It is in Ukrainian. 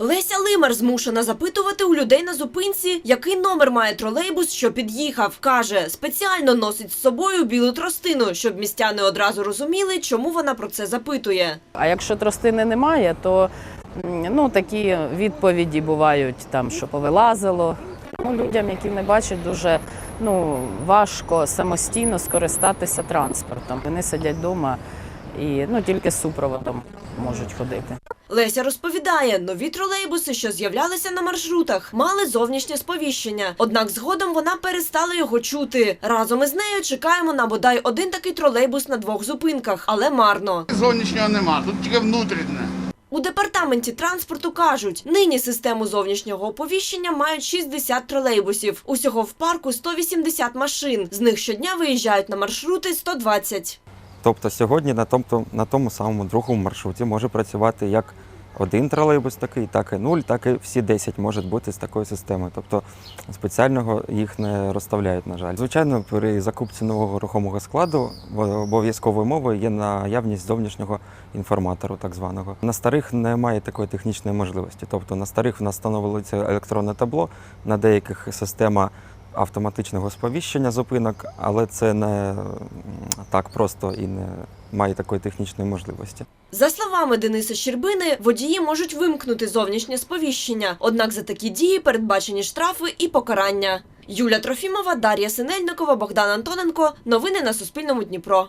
Леся Лимар змушена запитувати у людей на зупинці, який номер має тролейбус, що під'їхав. Каже, спеціально носить з собою білу тростину, щоб містяни одразу розуміли, чому вона про це запитує. А якщо тростини немає, то ну, такі відповіді бувають, там, що повилазило. Ну, людям, які не бачать, дуже ну, важко самостійно скористатися транспортом. Вони сидять вдома і ну, тільки з супроводом можуть ходити. Леся розповідає, нові тролейбуси, що з'являлися на маршрутах, мали зовнішнє сповіщення. Однак згодом вона перестала його чути. Разом із нею чекаємо на бодай один такий тролейбус на двох зупинках, але марно. Зовнішнього нема, тут тільки внутрішнє. У департаменті транспорту кажуть, нині систему зовнішнього оповіщення мають 60 тролейбусів. Усього в парку 180 машин. З них щодня виїжджають на маршрути 120. Тобто сьогодні на тому, на тому самому другому маршруті може працювати як один тролейбус такий, так і нуль, так і всі 10 можуть бути з такою системою. Тобто спеціального їх не розставляють, на жаль. Звичайно, при закупці нового рухомого складу обов'язковою мовою є наявність зовнішнього інформатору, так званого. На старих немає такої технічної можливості. Тобто на старих в нас встановлюється електронне табло, на деяких система автоматичного сповіщення зупинок, але це не так просто і не має такої технічної можливості. За словами Дениса Щербини, водії можуть вимкнути зовнішнє сповіщення. Однак за такі дії передбачені штрафи і покарання. Юля Трофімова, Дар'я Синельникова, Богдан Антоненко. Новини на Суспільному Дніпро.